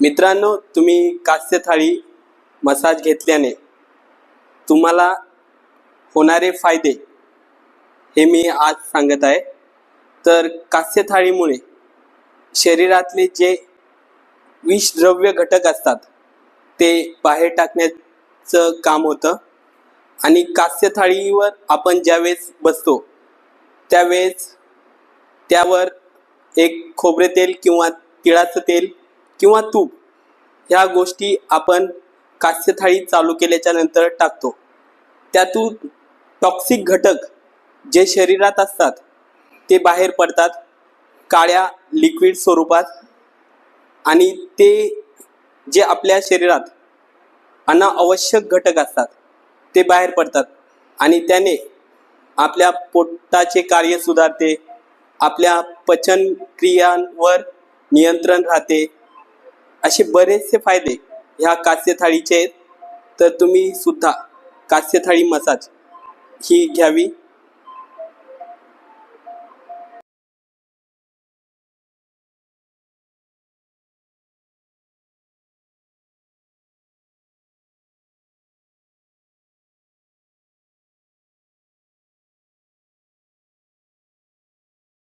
मित्रांनो तुम्ही कास्य थाळी मसाज घेतल्याने तुम्हाला होणारे फायदे हे मी आज सांगत आहे. तर कास्य थाळीमुळे शरीरातले जे विषद्रव्य घटक असतात ते बाहेर टाकण्याचं काम होतं. आणि कास्य थाळीवर आपण ज्यावेळेस बसतो त्यावेळेस त्यावर एक खोबरे तेल किंवा तिळाचं तेल किंवा तूप ह्या गोष्टी आपण कास्य थाळी चालू केल्याच्यानंतर टाकतो. त्यातून टॉक्सिक घटक जे शरीरात असतात ते बाहेर पडतात काळ्या लिक्विड स्वरूपात आणि ते जे आपल्या शरीरात अनावश्यक घटक असतात ते बाहेर पडतात आणि त्याने आपल्या पोटाचे कार्य सुधारते आपल्या पचन क्रियांवर नियंत्रण राहते असे बरेचसे फायदे ह्या कास्य थाळीचे आहेत. तर तुम्ही सुद्धा कास्य थाळी मसाज ही घ्यावी.